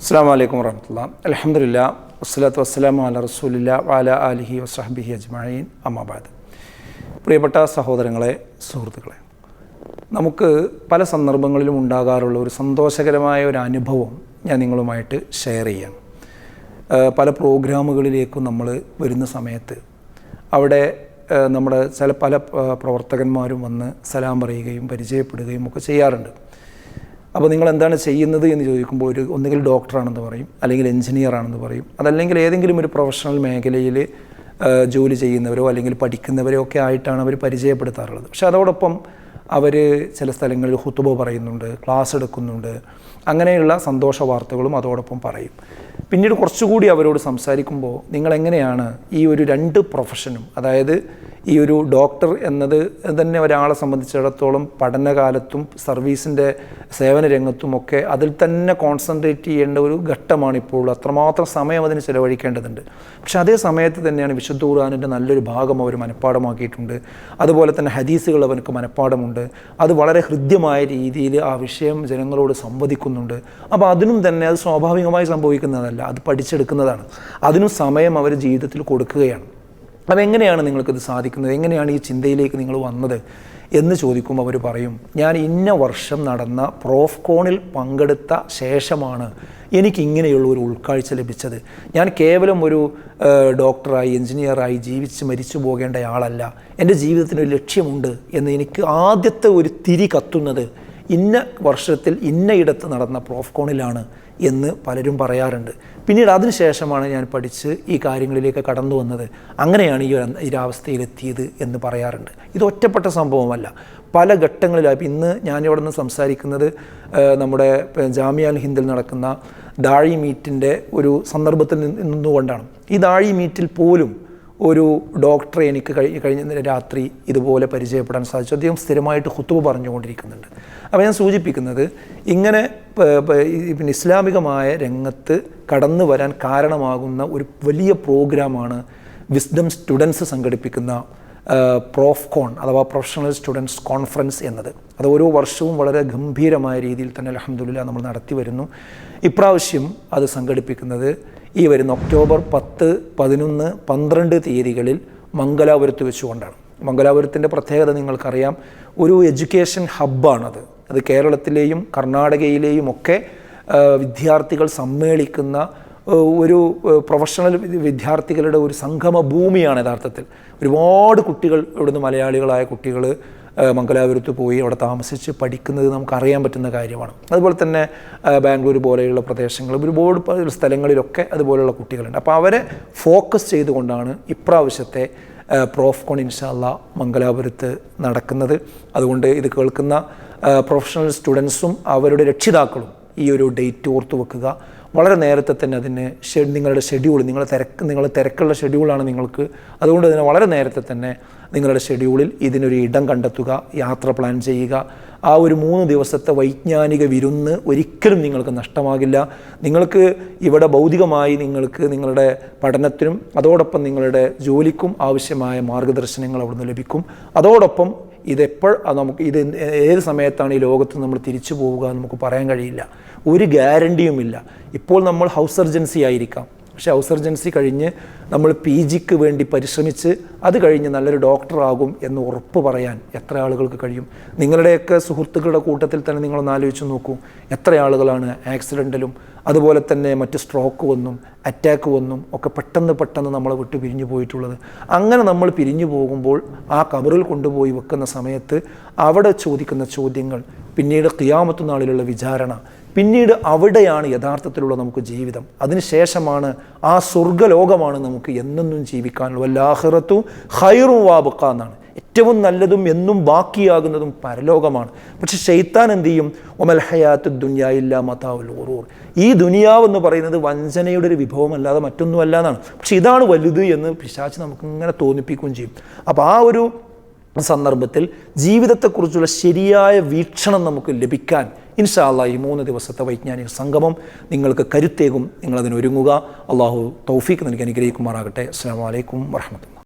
അസ്സാം വലൈക്കും വർഹമത്തുള്ള അലഹമില്ല വസ്സലാത്തു വസ്സലാമു അല റസൂലില്ല വാല അലിഹി വസ്ഹബിഹി അജ്മീൻ അമ്മാബാദ് പ്രിയപ്പെട്ട സഹോദരങ്ങളെ സുഹൃത്തുക്കളെ നമുക്ക് പല സന്ദർഭങ്ങളിലും ഉണ്ടാകാറുള്ള ഒരു സന്തോഷകരമായ ഒരു അനുഭവം ഞാൻ നിങ്ങളുമായിട്ട് ഷെയർ ചെയ്യാം. പല പ്രോഗ്രാമുകളിലേക്കും നമ്മൾ വരുന്ന സമയത്ത് അവിടെ നമ്മുടെ ചില പല പ്രവർത്തകന്മാരും വന്ന് സലാം പറയുകയും പരിചയപ്പെടുകയും ഒക്കെ ചെയ്യാറുണ്ട്. അപ്പോൾ നിങ്ങൾ എന്താണ് ചെയ്യുന്നത് എന്ന് ചോദിക്കുമ്പോൾ ഒരു ഒന്നുകിൽ ഡോക്ടറാണെന്ന് പറയും അല്ലെങ്കിൽ എഞ്ചിനീയർ ആണെന്ന് പറയും. അതല്ലെങ്കിൽ ഏതെങ്കിലും ഒരു പ്രൊഫഷണൽ മേഖലയിൽ ജോലി ചെയ്യുന്നവരോ അല്ലെങ്കിൽ പഠിക്കുന്നവരോ ഒക്കെ ആയിട്ടാണ് അവർ പരിചയപ്പെടുത്താറുള്ളത്. പക്ഷെ അതോടൊപ്പം അവർ ചില സ്ഥലങ്ങളിൽ ഹുത്തുബ പറയുന്നുണ്ട് ക്ലാസ് എടുക്കുന്നുണ്ട്. അങ്ങനെയുള്ള സന്തോഷ വാർത്തകളും അതോടൊപ്പം പറയും. പിന്നീട് കുറച്ചുകൂടി അവരോട് സംസാരിക്കുമ്പോൾ നിങ്ങൾ എങ്ങനെയാണ് ഈ ഒരു രണ്ട് പ്രൊഫഷനും അതായത് ഈ ഒരു ഡോക്ടർ എന്നത് തന്നെ ഒരാളെ സംബന്ധിച്ചിടത്തോളം പഠനകാലത്തും സർവീസിന്റെ സേവന രംഗത്തും ഒക്കെ അതിൽ തന്നെ കോൺസെൻട്രേറ്റ് ചെയ്യേണ്ട ഒരു ഘട്ടമാണ് ഇപ്പോൾ അത്രമാത്രം സമയം അതിന് ചിലവഴിക്കേണ്ടതുണ്ട്. പക്ഷേ അതേ സമയത്ത് തന്നെയാണ് വിശുദ്ധ ഖുർആാനിന്റെ നല്ലൊരു ഭാഗം അവർ മനഃപ്പാടമാക്കിയിട്ടുണ്ട്. അതുപോലെ തന്നെ ഹദീസുകൾ അവനക്ക് മനഃപ്പാടമുണ്ട്. അത് വളരെ ഹൃദ്യമായ രീതിയിൽ ആ വിഷയം ജനങ്ങളോട് സംവദിക്കുന്നുണ്ട്. അപ്പോൾ അതിനും തന്നെ അത് സ്വാഭാവികമായി സംഭവിക്കുന്നതല്ല. അത് പഠിച്ചെടുക്കുന്നതാണ്. അതിനും സമയം അവർ ജീവിതത്തിൽ കൊടുക്കുകയാണ്. അപ്പോൾ എങ്ങനെയാണ് നിങ്ങൾക്കിത് സാധിക്കുന്നത്? എങ്ങനെയാണ് ഈ ചിന്തയിലേക്ക് നിങ്ങൾ വന്നത് എന്ന് ചോദിക്കുമ്പോൾ അവർ പറയും ഞാൻ ഇന്ന വർഷം നടന്ന പ്രോഫ്കോണിൽ പങ്കെടുത്ത ശേഷമാണ് എനിക്ക് ഇങ്ങനെയുള്ള ഒരു ഉൾക്കാഴ്ച ലഭിച്ചത്. ഞാൻ കേവലം ഒരു ഡോക്ടറായി എഞ്ചിനീയറായി ജീവിച്ച് മരിച്ചു പോകേണ്ട ആളല്ല. എന്റെ ജീവിതത്തിന് ഒരു ലക്ഷ്യമുണ്ട് എന്ന് എനിക്ക് ആദ്യത്തെ ഒരു തിരി കത്തുന്നത് ഇന്ന വർഷത്തിൽ ഇന്നയിടത്ത് നടന്ന പ്രോഫ്കോണിലാണ് എന്ന് പലരും പറയാറുണ്ട്. പിന്നീട് അതിനുശേഷമാണ് ഞാൻ പഠിച്ച് ഈ കാര്യങ്ങളിലേക്ക് കടന്നു വന്നത്. അങ്ങനെയാണ് ഈ ഒരു- ഈ ഒരു അവസ്ഥയിലെത്തിയത് എന്ന് പറയാറുണ്ട്. ഇത് ഒറ്റപ്പെട്ട സംഭവമല്ല. പല ഘട്ടങ്ങളിലായി ഇന്ന് ഞാനിവിടെ നിന്ന് സംസാരിക്കുന്നത് നമ്മുടെ ജാമ്യ അൽ ഹിന്ദിൽ നടക്കുന്ന ദാഴി മീറ്റിന്റെ ഒരു സന്ദർഭത്തിൽ നിന്നുകൊണ്ടാണ്. ഈ ദാഴി മീറ്റിൽ പോലും ഒരു ഡോക്ടറെ എനിക്ക് കഴിഞ്ഞ കഴിഞ്ഞ രാത്രി ഇതുപോലെ പരിചയപ്പെടാൻ സാധിച്ചു. അദ്ദേഹം സ്ഥിരമായിട്ട് ഹുത്തുബ പറഞ്ഞുകൊണ്ടിരിക്കുന്നുണ്ട്. അപ്പോൾ ഞാൻ സൂചിപ്പിക്കുന്നത് ഇങ്ങനെ പിന്നെ ഇസ്ലാമികമായ രംഗത്ത് കടന്നു വരാൻ കാരണമാകുന്ന ഒരു വലിയ പ്രോഗ്രാമാണ് വിസ്ഡം സ്റ്റുഡൻസ് സംഘടിപ്പിക്കുന്ന പ്രോഫ്കോൺ അഥവാ പ്രൊഫഷണൽ സ്റ്റുഡൻസ് കോൺഫറൻസ് എന്നത്. അത് ഓരോ വർഷവും വളരെ ഗംഭീരമായ രീതിയിൽ തന്നെ അലഹമുല്ല നമ്മൾ നടത്തി വരുന്നു. ഇപ്രാവശ്യം അത് സംഘടിപ്പിക്കുന്നത് ഈ വരുന്ന ഒക്ടോബർ പത്ത് പതിനൊന്ന് പന്ത്രണ്ട് തീയതികളിൽ മംഗലാപുരത്ത് വെച്ചുകൊണ്ടാണ്. മംഗലാപുരത്തിന്റെ പ്രത്യേകത നിങ്ങൾക്കറിയാം. ഒരു എഡ്യൂക്കേഷൻ ഹബ്ബാണത്. അത് കേരളത്തിലെയും കർണാടകയിലെയും ഒക്കെ വിദ്യാർത്ഥികൾ സമ്മേളിക്കുന്ന ഒരു പ്രൊഫഷണൽ വിദ്യാർത്ഥികളുടെ ഒരു സംഗമ ഭൂമിയാണ് യഥാർത്ഥത്തിൽ. ഒരുപാട് കുട്ടികൾ ഇവിടുന്ന് മലയാളികളായ കുട്ടികൾ മംഗലാപുരത്ത് പോയി അവിടെ താമസിച്ച് പഠിക്കുന്നത് നമുക്കറിയാൻ പറ്റുന്ന കാര്യമാണ്. അതുപോലെ തന്നെ ബാംഗ്ലൂർ പോലെയുള്ള പ്രദേശങ്ങൾ ഒരുപാട് സ്ഥലങ്ങളിലൊക്കെ അതുപോലെയുള്ള കുട്ടികളുണ്ട്. അപ്പോൾ അവരെ ഫോക്കസ് ചെയ്തുകൊണ്ടാണ് ഇപ്രാവശ്യത്തെ പ്രോഫ്കോൺ ഇൻഷാല്ല മംഗലാപുരത്ത് നടക്കുന്നത്. അതുകൊണ്ട് ഇത് കേൾക്കുന്ന പ്രൊഫഷണൽ സ്റ്റുഡൻസും അവരുടെ രക്ഷിതാക്കളും ഈ ഒരു ഡേറ്റ് ഓർത്ത് വെക്കുക. വളരെ നേരത്തെ തന്നെ അതിനെ നിങ്ങളുടെ ഷെഡ്യൂൾ നിങ്ങളുടെ തിരക്ക് നിങ്ങളുടെ തിരക്കുള്ള ഷെഡ്യൂളാണ് നിങ്ങൾക്ക്. അതുകൊണ്ട് തന്നെ വളരെ നേരത്തെ തന്നെ നിങ്ങളുടെ ഷെഡ്യൂളിൽ ഇതിനൊരു ഇടം കണ്ടെത്തുക യാത്ര പ്ലാൻ ചെയ്യുക. ആ ഒരു മൂന്ന് ദിവസത്തെ വൈജ്ഞാനിക വിരുന്ന് ഒരിക്കലും നിങ്ങൾക്ക് നഷ്ടമാകില്ല. നിങ്ങൾക്ക് ഇവിടെ ഭൗതികമായി നിങ്ങൾക്ക് നിങ്ങളുടെ പഠനത്തിനും അതോടൊപ്പം നിങ്ങളുടെ ജോലിക്കും ആവശ്യമായ മാർഗദർശനങ്ങൾ അവിടുന്ന് ലഭിക്കും. അതോടൊപ്പം ഇതെപ്പോൾ നമുക്ക് ഇത് ഏത് സമയത്താണ് ഈ ലോകത്ത് നമ്മൾ തിരിച്ചു പോവുക നമുക്ക് പറയാൻ കഴിയില്ല. ഒരു ഗ്യാരണ്ടിയുമില്ല ഇപ്പോൾ നമ്മൾ ഹൗസ് സർജൻസി ആയിരിക്കാം. പക്ഷേ ഹൗസ് സർജൻസി കഴിഞ്ഞ് നമ്മൾ പി ജിക്ക് വേണ്ടി പരിശ്രമിച്ച് അത് കഴിഞ്ഞ് നല്ലൊരു ഡോക്ടറാകും എന്ന് ഉറപ്പ് പറയാൻ എത്ര ആളുകൾക്ക് കഴിയും? നിങ്ങളുടെയൊക്കെ സുഹൃത്തുക്കളുടെ കൂട്ടത്തിൽ തന്നെ നിങ്ങളൊന്ന് ആലോചിച്ച് നോക്കൂ. എത്ര ആളുകളാണ് ആക്സിഡന്റിലും അതുപോലെ തന്നെ മറ്റ് സ്ട്രോക്ക് വന്നും അറ്റാക്ക് വന്നും ഒക്കെ പെട്ടെന്ന് പെട്ടെന്ന് നമ്മളെ വിട്ട് പിരിഞ്ഞു പോയിട്ടുള്ളത്. അങ്ങനെ നമ്മൾ പിരിഞ്ഞു പോകുമ്പോൾ ആ കബറിൽ കൊണ്ടുപോയി വെക്കുന്ന സമയത്ത് അവിടെ ചോദിക്കുന്ന ചോദ്യങ്ങൾ പിന്നീട് ഖിയാമത്ത് നാളിലുള്ള വിചാരണ പിന്നീട് അവിടെയാണ് യഥാർത്ഥത്തിലുള്ള നമുക്ക് ജീവിതം. അതിനുശേഷമാണ് ആ സ്വർഗലോകമാണ് നമുക്ക് എന്നെന്നും ജീവിക്കാനുള്ള വല്ലാഹിറത്തു ഹൈറും വാബുക്ക എന്നാണ്. ഏറ്റവും നല്ലതും എന്നും ബാക്കിയാകുന്നതും പരലോകമാണ്. പക്ഷെ ഷെയ്ത്താൻ എന്ത് ചെയ്യും? ഒമൽ ഹയാത്ത് ദുനിയായില്ല മതാവുൽ ഉറൂർ ഈ ദുനിയാവ് എന്ന് പറയുന്നത് വഞ്ചനയുടെ ഒരു വിഭവം വിഭവമല്ലാതെ മറ്റൊന്നുമല്ല എന്നാണ്. പക്ഷെ ഇതാണ് വലുത് എന്ന് പിശാച്ച് നമുക്ക് ഇങ്ങനെ തോന്നിപ്പിക്കുകയും ചെയ്യും. അപ്പോൾ ആ ഒരു സന്ദർഭത്തിൽ ജീവിതത്തെക്കുറിച്ചുള്ള ശരിയായ വീക്ഷണം നമുക്ക് ലഭിക്കാൻ ഇൻഷാല്ല ഈ മൂന്ന് ദിവസത്തെ വൈജ്ഞാനിക സംഗമം നിങ്ങൾക്ക് കരുത്തേകും. നിങ്ങളതിനൊരുങ്ങുക. അള്ളാഹു തൗഫീഖ് നൽകി അനുഗ്രഹിക്കുമാറാകട്ടെ. അസ്സാം വലൈക്കും വർഹമത്തുള്ള